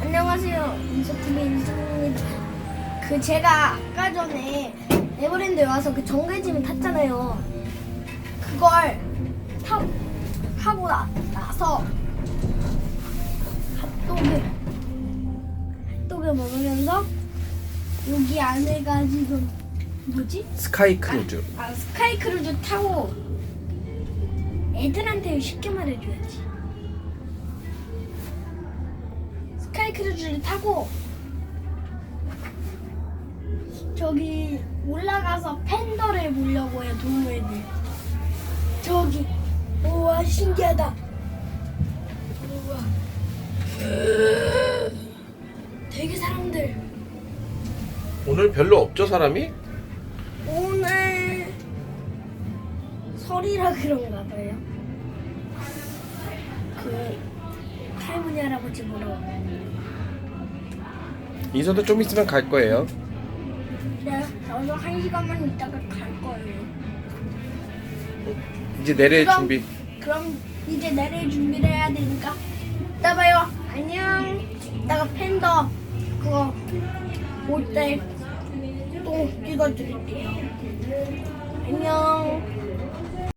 안녕하세요. 인서TV 인서입니다. 그 제가 아까 전에 에버랜드에 와서 그 정글짐을 탔잖아요. 그걸 타 하고 나, 나서 핫도그 핫도그 먹으면서 여기 안에가 지금 뭐지? 스카이 크루즈. 아 스카이 크루즈 타고 애들한테 쉽게 말해줘야지. 크루즈를 타고 저기 올라가서 팬더를 보려고 해요 동물들. 저기 우와 신기하다. 우와. 되게 사람들. 오늘 별로 없죠 사람이? 오늘 설이라 그런가 봐요. 그 할머니 할아버지 보러. 인서도 좀 있으면 갈 거예요. 네, 저도 한 시간만 있다가 갈 거예요. 이제 내릴 그럼- 준비. 그럼 이제 내릴 준비를 해야 되니까 이따 봐요. 안녕. 이따가 팬더 그거 올 때 또 찍어드릴게요.